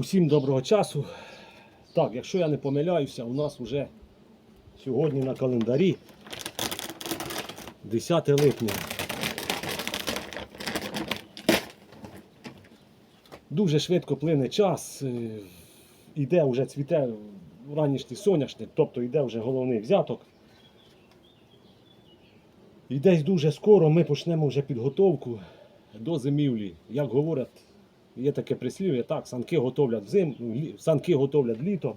Усім доброго часу. Так, якщо я не помиляюся, у нас вже сьогодні на календарі 10 липня. Дуже швидко плине час, е, іде вже цвіте ранішній соняшник, тобто йде вже головний взяток. І десь дуже скоро ми почнемо вже підготовку до зимівлі. Як говорять, є таке прислів'я, так, санки готовлять взим, санки готовлять літо.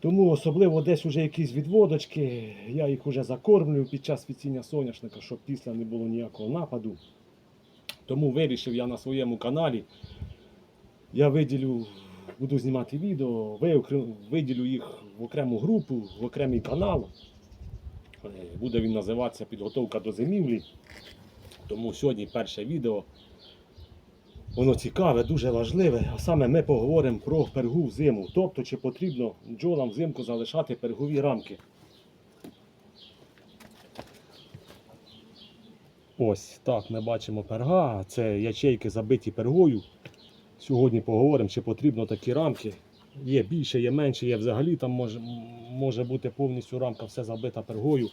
Тому особливо десь вже якісь відводочки, я їх вже закормлюю під час відціння соняшника, щоб після не було ніякого нападу. Тому вирішив я на своєму каналі. Я виділю, буду знімати відео, виділю їх в окрему групу, в окремий канал. Е, Буде він називатися Підготовка до зимівлі. Тому сьогодні перше відео. Воно цікаве, дуже важливе. А саме ми поговоримо про пергу взиму. Тобто, чи потрібно бджолам взимку залишати пергові рамки. Ось так ми бачимо перга. Це ячейки забиті пергою. Сьогодні поговоримо, чи потрібно такі рамки. Є більше, є менше, є взагалі там може, може бути повністю рамка все забита пергою.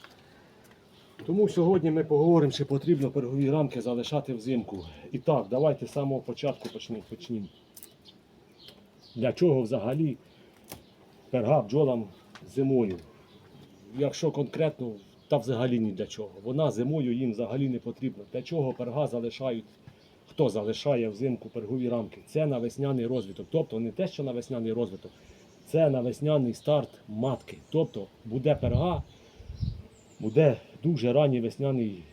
Тому сьогодні ми поговоримо, чи потрібно пергові рамки залишати взимку. І так, давайте з самого початку почнемо. Для чого взагалі перга бджолам зимою? Якщо конкретно, та взагалі ні для чого. Вона зимою їм взагалі не потрібна. Для чого перга залишають? Хто залишає взимку пергові рамки? Це на весняний розвиток. Тобто не те, що на весняний розвиток, це на весняний старт матки. Тобто буде перга, буде дуже ранній весняний,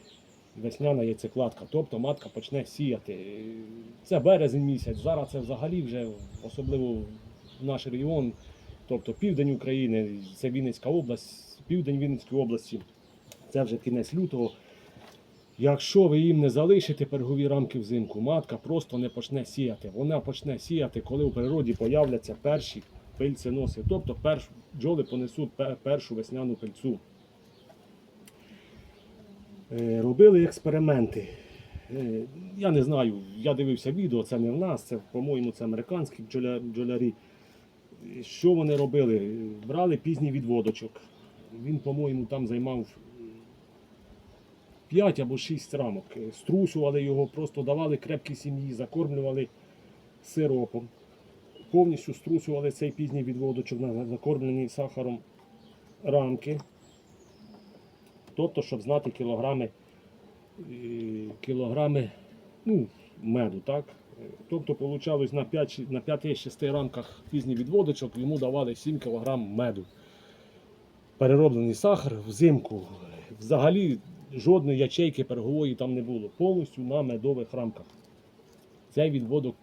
весняна яйцекладка. Тобто матка почне сіяти. Це березень місяць. Зараз це взагалі вже, особливо в наш регіон, тобто південь України, це Вінницька область, південь Вінницької області, це вже кінець лютого. Якщо ви їм не залишите пергові рамки взимку, матка просто не почне сіяти. Вона почне сіяти, коли у природі появляться перші пильценоси. Тобто перш, бджоли понесуть першу весняну пильцу. Е, Робили експерименти. Е, Я не знаю, я дивився відео, це не в нас, це, по-моєму, це американські бджоля- бджолярі. Що вони робили? Брали пізній відводочок. Він, по-моєму, там займав 5 або 6 рамок. Струсували його, просто давали крепкі сім'ї, закормлювали сиропом. Повністю струсували цей пізній відводочок закормлені сахаром рамки. Тобто, щоб знати кілограми, е, кілограми ну, меду. так? Тобто, вийшло на 5, на 5-6 рамках пізній відводочок йому давали 7 кг меду. Перероблений сахар взимку. Взагалі жодної ячейки пергової там не було. Повністю на медових рамках. Цей відводок,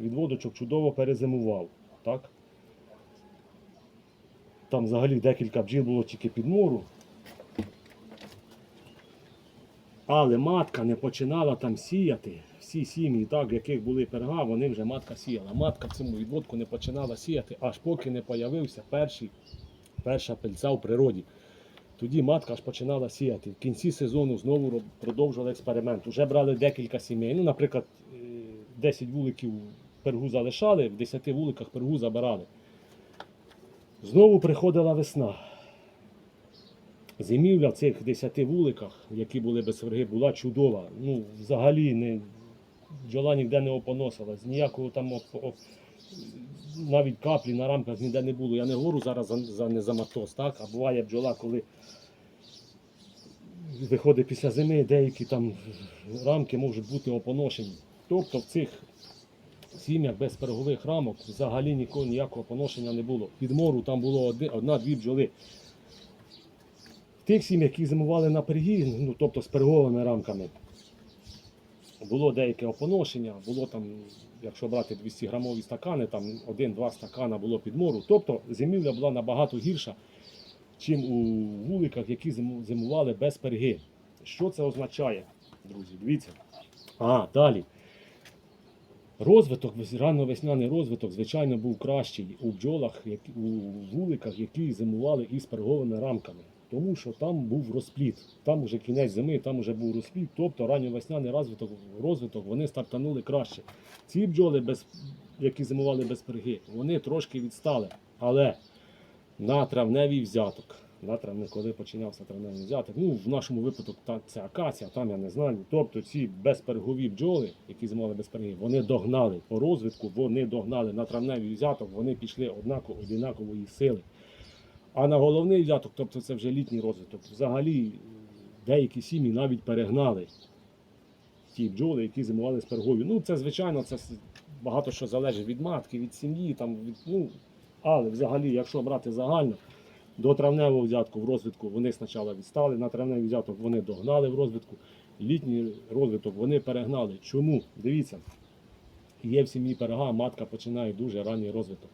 відводочок чудово перезимував. Так? Там взагалі декілька бджіл було тільки під мору. Але матка не починала там сіяти. Всі сім'ї, так, в яких були перга, вони вже матка сіяла. Матка в цьому відводку не починала сіяти, аж поки не появився перший, перша пильця в природі. Тоді матка аж починала сіяти. В кінці сезону знову продовжували експеримент. Уже брали декілька сімей. Ну, наприклад, е, 10 вуликів пергу залишали, в 10 вуликах пергу забирали. Знову приходила весна. Зимівля в цих 10 вуликах, які були без верги, була чудова. Ну, взагалі не, бджола ніде не опоносилась, ніякого там оп, оп, навіть каплі на рамках ніде не було. Я не говорю зараз за, за не так? а буває бджола, коли виходить після зими, деякі там рамки можуть бути опоношені. Тобто в цих сім'ях без пергових рамок взагалі нікого ніякого поношення не було. Під мору там було одна-дві бджоли. Тих сім'ях, які зимували на пергі, ну тобто з перговими рамками, було деяке опоношення, було там, якщо брати 200 грамові стакани, там один-два стакана було під мору. Тобто зимівля була набагато гірша, ніж у вуликах, які зимували без перги. Що це означає, друзі? Дивіться. А, далі. Розвиток, рано-весняний розвиток, звичайно, був кращий у бджолах, у вуликах, які зимували із перговими рамками. Тому що там був розпліт. Там вже кінець зими, там вже був розпліт, тобто ранньовесняний розвиток, розвиток вони стартанули краще. Ці бджоли без, які зимували без перги, вони трошки відстали. Але на травневий взяток, на травне, коли починався травневий взяток, ну в нашому випадку та, це акація, там я не знаю. Тобто ці безпергові бджоли, які зимували без перги, вони догнали по розвитку, вони догнали на травневий взяток, вони пішли однаково однакової сили. А на головний взяток, тобто це вже літній розвиток, взагалі деякі сім'ї навіть перегнали ті бджоли, які зимували з пергою. Ну, це звичайно, це багато що залежить від матки, від сім'ї, там, від, ну, але взагалі, якщо брати загально, до травневого взятку в розвитку вони спочатку відстали, на травневий взяток вони догнали в розвитку, літній розвиток вони перегнали. Чому? Дивіться, є в сім'ї перга, матка починає дуже ранній розвиток.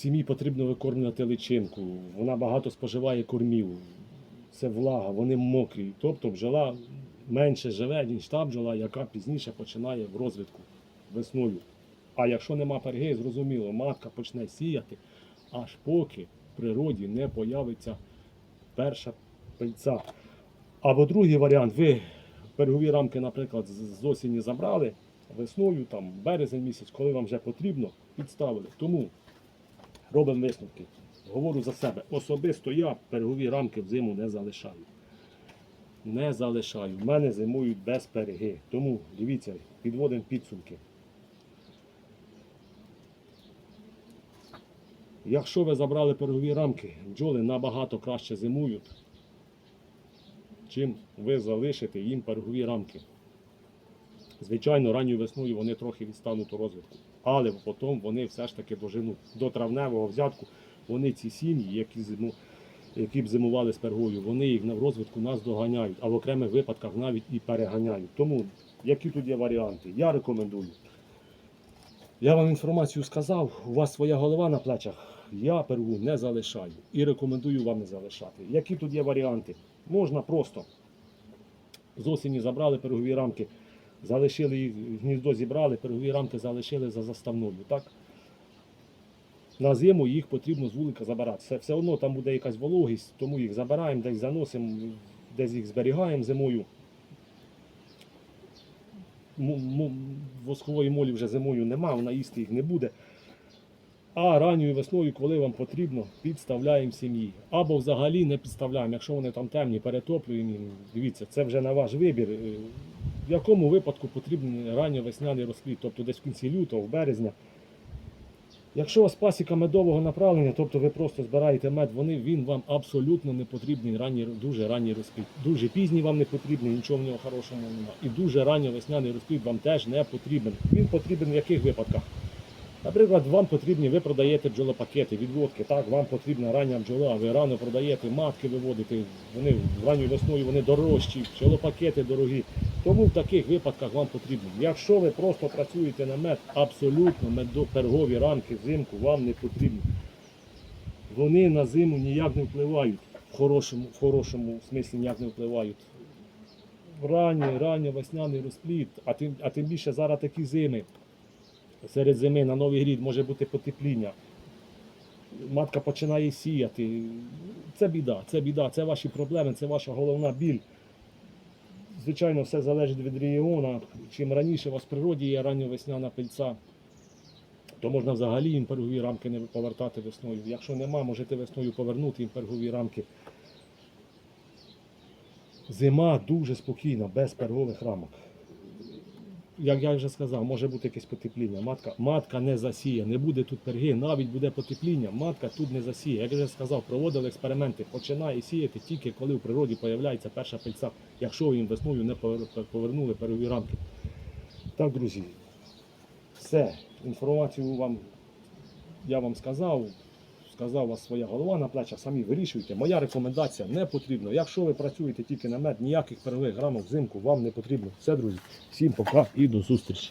Сім'ї потрібно викормлювати личинку, вона багато споживає кормів, це влага, вони мокрі. Тобто бджола менше живе, ніж та бджола, яка пізніше починає в розвитку весною. А якщо нема перги, зрозуміло, матка почне сіяти, аж поки в природі не появиться перша пильця. Або другий варіант, ви пергові рамки, наприклад, з осені забрали весною, там березень місяць, коли вам вже потрібно, підставили. Тому робимо висновки. Говорю за себе. Особисто я пергові рамки взиму не залишаю. Не залишаю. В мене зимують без переги. Тому дивіться, підводимо підсумки. Якщо ви забрали пергові рамки, бджоли набагато краще зимують, чим ви залишите їм пергові рамки. Звичайно, ранньою весною вони трохи відстануть у розвитку, але потім вони все ж таки доженуть. До травневого взятку вони ці сім'ї, які, зиму, які б зимували з пергою, вони їх на- розвитку нас доганяють, а в окремих випадках навіть і переганяють. Тому які тут є варіанти? Я рекомендую. Я вам інформацію сказав, у вас своя голова на плечах. Я пергу не залишаю і рекомендую вам не залишати. Які тут є варіанти? Можна просто з осені забрали пергові рамки, залишили їх, гніздо зібрали, пергові рамки залишили за заставною. Так? На зиму їх потрібно з вулика забирати. Все, все одно там буде якась вологість, тому їх забираємо, десь заносимо, десь їх зберігаємо зимою. Воскової молі вже зимою нема, вона їсти їх не буде. А ранньою весною, коли вам потрібно, підставляємо сім'ї. Або взагалі не підставляємо. Якщо вони там темні, перетоплюємо. їм. Дивіться, це вже на ваш вибір. В якому випадку потрібен ранньовесняний розквіт, тобто десь в кінці лютого, в березня. Якщо у вас пасіка медового направлення, тобто ви просто збираєте мед, вони, він вам абсолютно не потрібний ранній, дуже ранній розквіт. Дуже пізній вам не потрібний, нічого в нього хорошого немає. І дуже ранньовесняний розквіт вам теж не потрібен. Він потрібен в яких випадках? Наприклад, вам потрібні, ви продаєте бджолопакети, відводки, так, вам потрібна рання бджола, ви рано продаєте, матки виводите, вони ранньою весною вони дорожчі, бджолопакети дорогі. Тому в таких випадках вам потрібно. Якщо ви просто працюєте на мед, абсолютно медопергові рамки взимку вам не потрібні. Вони на зиму ніяк не впливають, в хорошому, в хорошому смислі ніяк не впливають. Ранній, ранньо весняний розпліт, а тим, а тим більше зараз такі зими. Серед зими на новий рік може бути потепління. Матка починає сіяти. Це біда, це біда, це ваші проблеми, це ваша головна біль. Звичайно, все залежить від регіону. Чим раніше у вас в природі є ранньовесняна пильця, то можна взагалі їм пергові рамки не повертати весною. Якщо нема, можете весною повернути їм пергові рамки. Зима дуже спокійна, без пергових рамок. Як я вже сказав, може бути якесь потепління. Матка, матка не засіє, не буде тут перги, навіть буде потепління, матка тут не засіє. Як я вже сказав, проводили експерименти, починає сіяти тільки коли в природі з'являється перша пильця, якщо їм весною не повернули пергові рамки. Так, друзі, все. Інформацію вам я вам сказав. Сказав вас своя голова на плечах, самі вирішуйте. Моя рекомендація не потрібна. Якщо ви працюєте тільки на мед, ніяких перелих грамів взимку вам не потрібно. Все, друзі, всім пока і до зустрічі.